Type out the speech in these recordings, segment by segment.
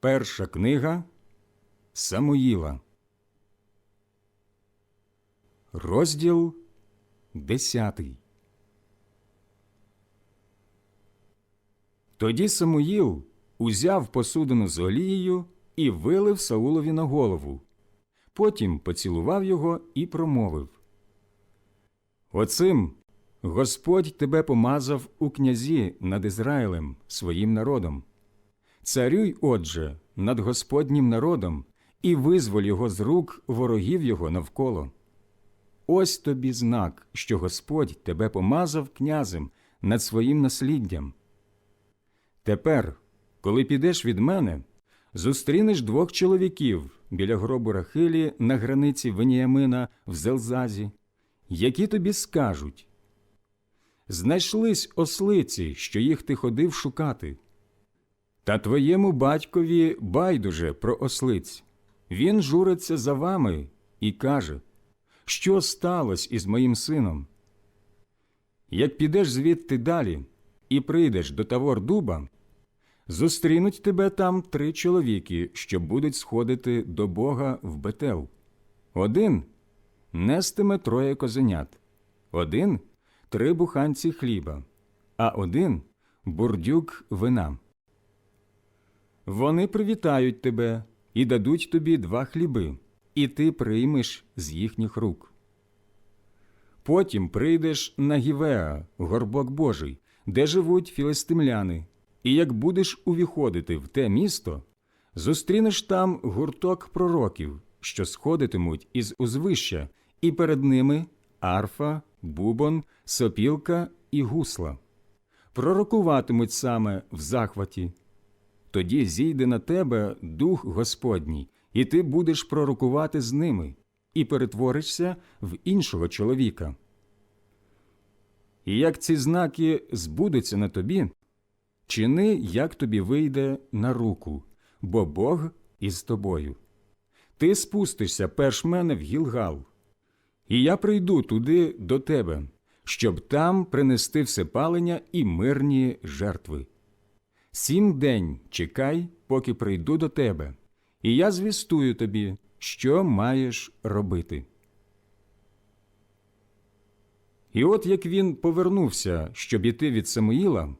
Перша книга Самуїла. Розділ десятий. Тоді Самуїл узяв посудину з олією і вилив Саулові на голову. Потім поцілував його і промовив Оцим Господь тебе помазав у князі над Ізраїлем, своїм народом. Царюй, отже, над Господнім народом і визволь його з рук ворогів його навколо. Ось тобі знак, що Господь тебе помазав князем над своїм насліддям. Тепер, коли підеш від мене, зустрінеш двох чоловіків біля гробу Рахилі на границі Веніямина в Зелзазі, які тобі скажуть Знайшлись ослиці, що їх ти ходив шукати. Та твоєму батькові байдуже про ослиць. Він журиться за вами і каже, що сталося із моїм сином. Як підеш звідти далі і прийдеш до тавор дуба, зустрінуть тебе там три чоловіки, що будуть сходити до Бога в Бетел. Один нестиме троє козенят, один три буханці хліба, а один бурдюк вина. Вони привітають тебе і дадуть тобі два хліби, і ти приймеш з їхніх рук. Потім прийдеш на Гівеа, горбок Божий, де живуть філистимляни, і як будеш увіходити в те місто, зустрінеш там гурток пророків, що сходитимуть із узвища, і перед ними арфа, бубон, сопілка і гусла. Пророкуватимуть саме в захваті. Тоді зійде на тебе дух Господній, і ти будеш пророкувати з ними, і перетворишся в іншого чоловіка. І як ці знаки збудуться на тобі, чини, як тобі вийде на руку, бо Бог із тобою. Ти спустишся перш мене в Гілгал, і я прийду туди до тебе, щоб там принести всепалення і мирні жертви. Сім день чекай, поки прийду до тебе, і я звістую тобі, що маєш робити. І от як він повернувся, щоб іти від Самуїла,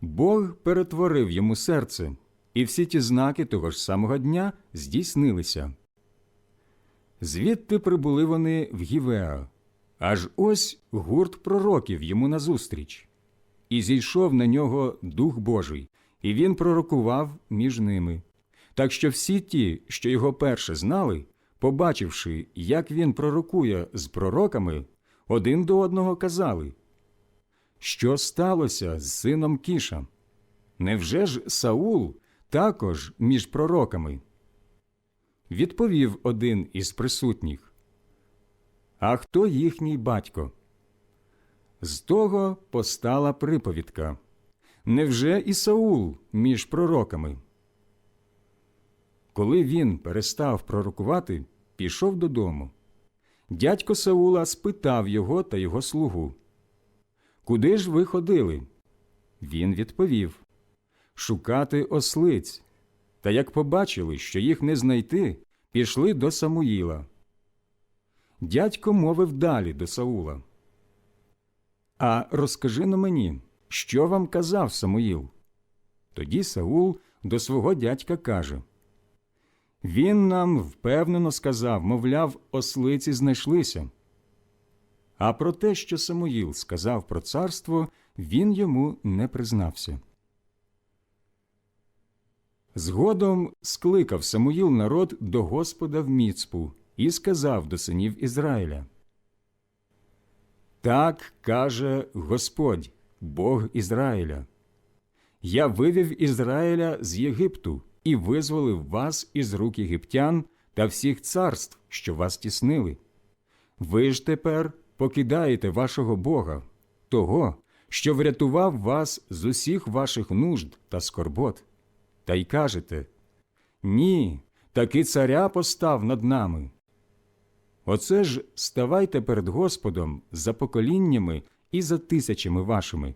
Бог перетворив йому серце, і всі ті знаки того ж самого дня здійснилися. Звідти прибули вони в Гівеа, аж ось гурт пророків йому назустріч. І зійшов на нього Дух Божий, і він пророкував між ними. Так що всі ті, що його перше знали, побачивши, як він пророкує з пророками, один до одного казали Що сталося з сином Кіша? Невже ж Саул також між пророками? Відповів один із присутніх. А хто їхній батько? З того постала приповідка. Невже і Саул між пророками? Коли він перестав пророкувати, пішов додому. Дядько Саула спитав його та його слугу. Куди ж ви ходили? Він відповів Шукати ослиць. Та як побачили, що їх не знайти, пішли до Самуїла. Дядько мовив далі до Саула. А розкажи на мені, що вам казав Самуїл? Тоді Саул до свого дядька каже Він нам впевнено сказав, мовляв, ослиці знайшлися. А про те, що Самуїл сказав про царство, він йому не признався. Згодом скликав Самуїл народ до Господа в Міцпу і сказав до синів Ізраїля Так каже Господь, Бог Ізраїля. Я вивів Ізраїля з Єгипту і визволив вас із рук єгиптян та всіх царств, що вас тіснили. Ви ж тепер покидаєте вашого Бога, того, що врятував вас з усіх ваших нужд та скорбот, та й кажете Ні, таки царя постав над нами. Оце ж ставайте перед Господом за поколіннями і за тисячами вашими.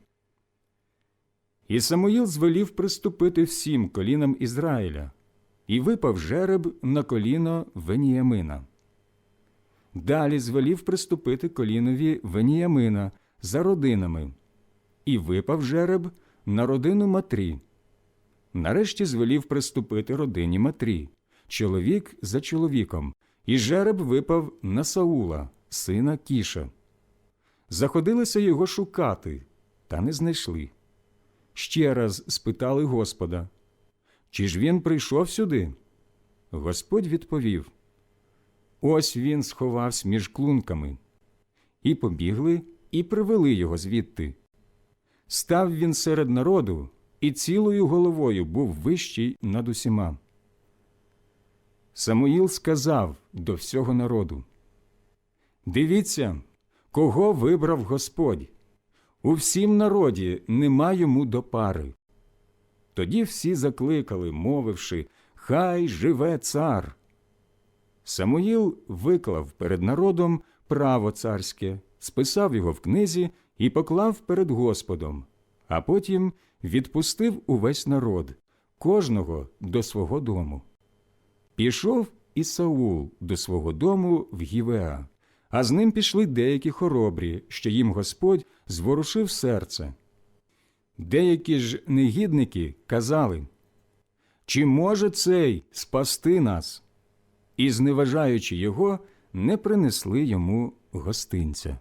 І Самуїл звелів приступити всім колінам Ізраїля, і випав жереб на коліно Веніямина. Далі звелів приступити колінові Веніямина за родинами, і випав жереб на родину Матрі. Нарешті звелів приступити родині Матрі, чоловік за чоловіком, і жереб випав на Саула, сина Кіша. Заходилися його шукати, та не знайшли. Ще раз спитали Господа, чи ж він прийшов сюди? Господь відповів: Ось він сховався між клунками. І побігли, і привели його звідти. Став він серед народу, і цілою головою був вищий над усіма. Самуїл сказав до всього народу: Дивіться, кого вибрав Господь. У всім народі нема йому до пари. Тоді всі закликали, мовивши Хай живе цар. Самуїл виклав перед народом право царське, списав його в книзі і поклав перед Господом, а потім відпустив увесь народ, кожного до свого дому. Пішов і Саул до свого дому в Гівеа, а з ним пішли деякі хоробрі, що їм Господь зворушив серце. Деякі ж негідники казали, чи може цей спасти нас? І, зневажаючи його, не принесли йому гостинця.